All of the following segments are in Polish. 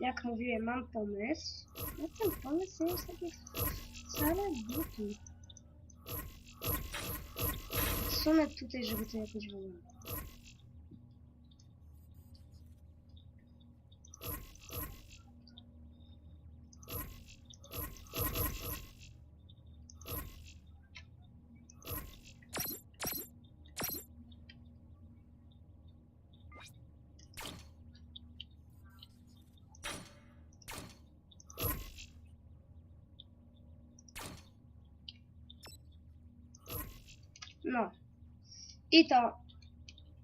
jak mówiłem, mam pomysł. No ten pomysł jest taki wcale głupi. Sunę tutaj, żeby to jakoś wyglądało. No. I to.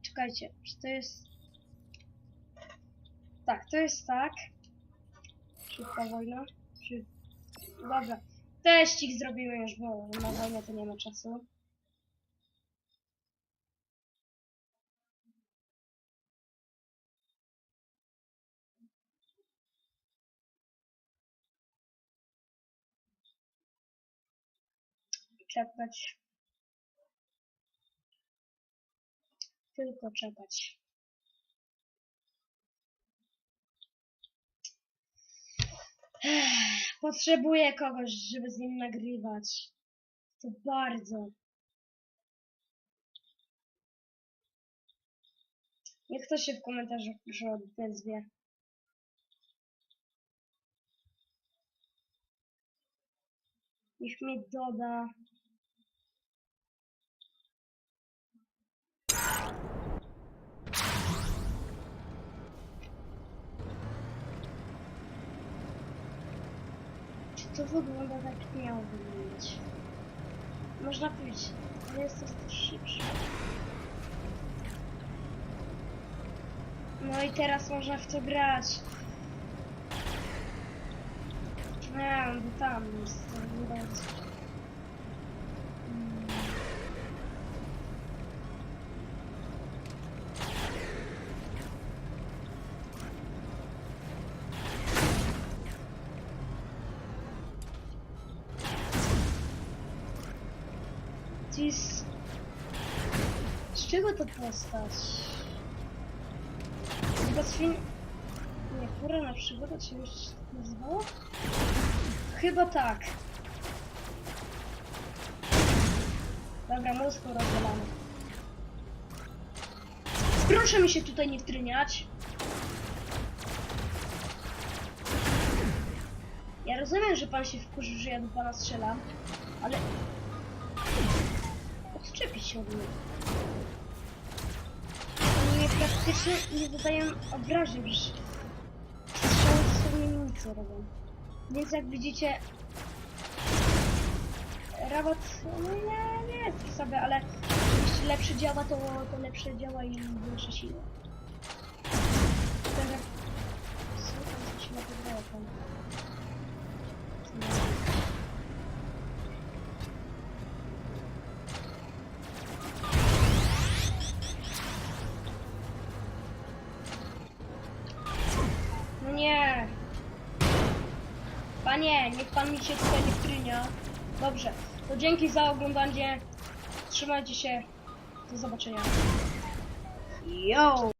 Czekajcie, czy to jest. Tak, to jest tak. Szybka wojna. Czy... Dobra. Teścik zrobimy już, bo na wojnę to nie ma czasu. Czekać. Tylko czekać. Potrzebuję kogoś, żeby z nim nagrywać. To bardzo. Niech ktoś się w komentarzach proszę odezwie. Niech mnie doda. To wygląda tak miało wyglądać? Można powiedzieć, ale jest to też. No i teraz można w to grać. Nie, no tam jest to. Mm. Jest... Z czego to postać? Chyba świn... Nie, pora na przygodę, już się tak nazywało? Chyba tak. Dobra, mózg rozwalamy. Proszę mi się tutaj nie wtryniać. Ja rozumiem, że pan się wkurzy, że ja do pana strzelam, ale odczepić się od. Oni praktycznie nie zadają obrażeń, że strzały mi nic nie robią. Więc jak widzicie, robot no nie, nie jest sobie, ale jeśli lepszy działa, to, to lepsze działa i większe siły. No nie. Panie, niech pan mi się tutaj nie wtrynia. Dobrze, to dzięki za oglądanie. Trzymajcie się. Do zobaczenia. Yo!